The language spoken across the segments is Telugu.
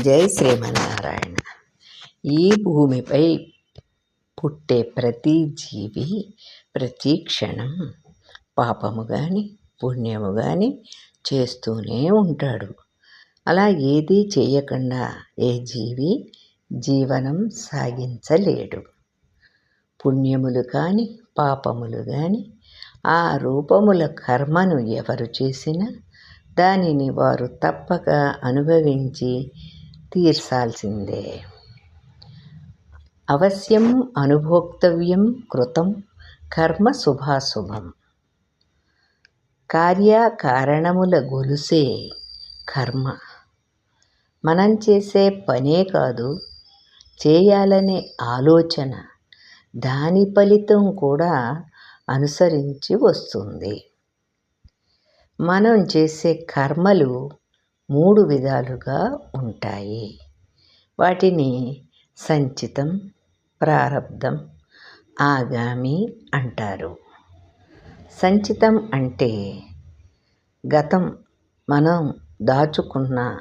జై శ్రీమన్నారాయణ. ఈ భూమిపై పుట్టే ప్రతి జీవి ప్రతి క్షణం పాపము కానీ పుణ్యము కానీ చేస్తూనే ఉంటాడు. అలా ఏదీ చేయకుండా ఏ జీవి జీవనం సాగించలేడు. పుణ్యములు కానీ పాపములు కానీ ఆ రూపముల కర్మను ఎవరు చేసినా దానిని వారు తప్పక అనుభవించి తీర్చాల్సిందే. అవశ్యం అనుభోక్తవ్యం కృతం కర్మ శుభాశుభం. కార్యకారణముల గొలుసే కర్మ. మనం చేసే పనే కాదు చేయాలనే ఆలోచన దాని ఫలితం కూడా అనుసరించి వస్తుంది. మనం చేసే కర్మలు మూడు విధాలుగా ఉంటాయి. వాటిని సంచితం ప్రారబ్ధం ఆగామి అంటారు. సంచితం అంటే గతం మనం దాచుకున్న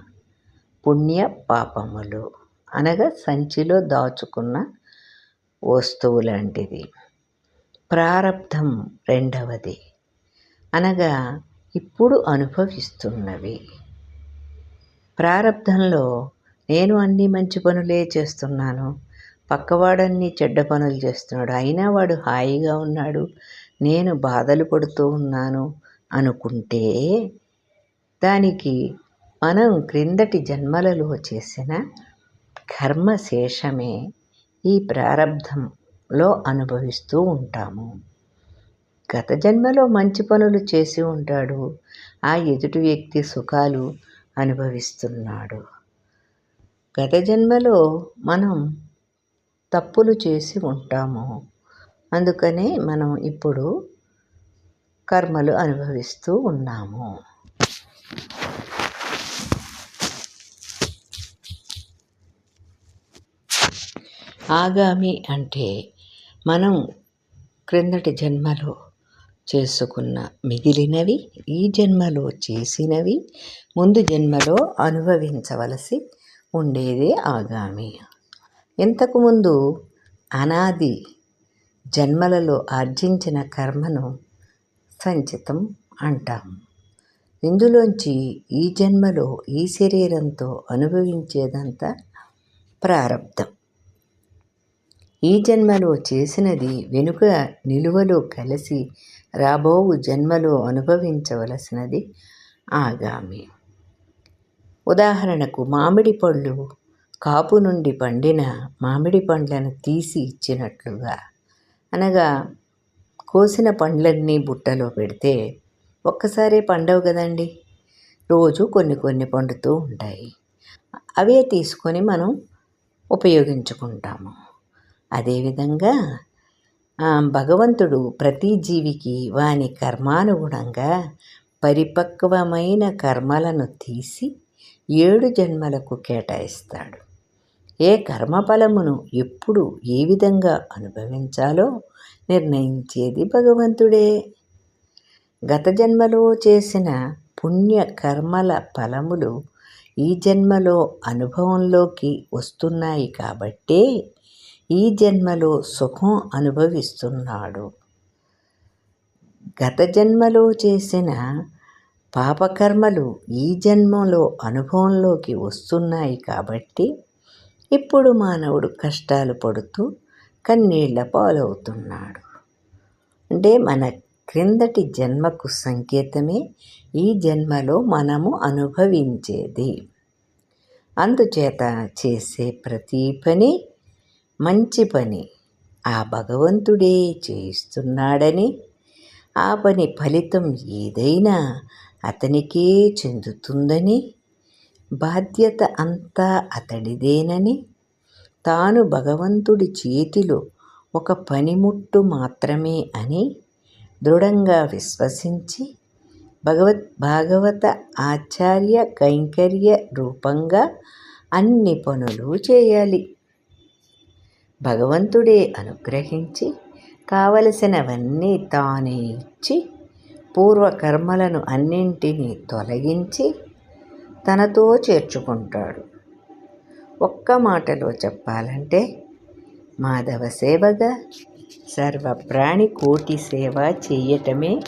పుణ్య పాపములు. అనగా సంచిలో దాచుకున్న వస్తువు లాంటిది ప్రారబ్ధం రెండవది. అనగా ఇప్పుడు అనుభవిస్తున్నవి. ప్రారంధంలో నేను అన్ని మంచి పనులే చేస్తున్నాను. పక్కవాడన్ని చెడ్డ పనులు చేస్తున్నాడు. అయినా వాడు హాయిగా ఉన్నాడు. నేను బాధలు పడుతూ ఉన్నాను అనుకుంటే దానికి మనం క్రిందటి జన్మలలో చేసిన కర్మశేషమే ఈ ప్రారంధంలో అనుభవిస్తూ ఉంటాము. గత జన్మలో మంచి పనులు చేసి ఉంటాడు. ఆ ఎదుటి వ్యక్తి సుఖాలు అనుభవిస్తున్నాడు. గత జన్మలో మనం తప్పులు చేసి ఉంటాము. అందుకనే మనం ఇప్పుడు కర్మలు అనుభవిస్తూ ఉన్నాము. ఆగామి అంటే మనం క్రిందటి జన్మలో చేసుకున్న మిగిలినవి ఈ జన్మలో చేసినవి ముందు జన్మలో అనుభవించవలసి ఉండేదే ఆగామి. ఇంతకుముందు అనాది జన్మలలో ఆర్జించిన కర్మను సంచితం అంటాం. ఇందులోంచి ఈ జన్మలో ఈ శరీరంతో అనుభవించేదంతా ప్రారంధం ఈ జన్మలో చేసినది వెనుక నిలువలో కలిసి రాబోవు జన్మలో అనుభవించవలసినది ఆగామి. ఉదాహరణకు మామిడి పళ్ళు కాపు నుండి పండిన మామిడి పండ్లను తీసి ఇచ్చినట్లుగా. అనగా కోసిన పండ్లన్నీ బుట్టలో పెడితే ఒక్కసారే పండవు కదండి. రోజు కొన్ని కొన్ని పండుతూ ఉంటాయి. అవే తీసుకొని మనం ఉపయోగించుకుంటాము. అదేవిధంగా భగవంతుడు ప్రతి జీవికి వాని కర్మానుగుణంగా పరిపక్వమైన కర్మలను తీసి ఏడు జన్మలకు కేటాయిస్తాడు. ఏ కర్మఫలమును ఎప్పుడు ఏ విధంగా అనుభవించాలో నిర్ణయించేది భగవంతుడే. గత జన్మలో చేసిన పుణ్య కర్మల ఫలములు ఈ జన్మలో అనుభవంలోకి వస్తున్నాయి కాబట్టే ఈ జన్మలో సుఖం అనుభవిస్తున్నాడు. గత జన్మలో చేసిన పాపకర్మలు ఈ జన్మలో అనుభవంలోకి వస్తున్నాయి కాబట్టి ఇప్పుడు మానవుడు కష్టాలు పడుతూ కన్నీళ్ళ పాలవుతున్నాడు. అంటే మన క్రిందటి జన్మకు సంకేతమే ఈ జన్మలో మనము అనుభవించేది. అందుచేత చేసే ప్రతి పని మంచి పని ఆ భగవంతుడే చేయిస్తున్నాడని ఆ పని ఫలితం ఏదైనా అతనికే చెందుతుందని బాధ్యత అంతా అతడిదేనని తాను భగవంతుడి చేతిలో ఒక పనిముట్టు మాత్రమే అని దృఢంగా విశ్వసించి భగవత్ భాగవత ఆచార్య కైంకర్య రూపంగా అన్ని పనులు చేయాలి. భగవంతుడే అనుగ్రహించి కావలసినవన్నీ తానే ఇచ్చి పూర్వకర్మలను అన్నింటినీ తొలగించి తనతో చేర్చుకుంటాడు. ఒక్క మాటలో చెప్పాలంటే మాధవ సేవగా సర్వ ప్రాణి కోటి సేవ చేయటమే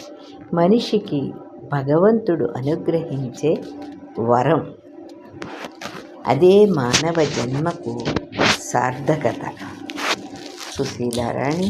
మనిషికి భగవంతుడు అనుగ్రహించే వరం. అదే మానవ జన్మకు సార్థకత. susi darah ni.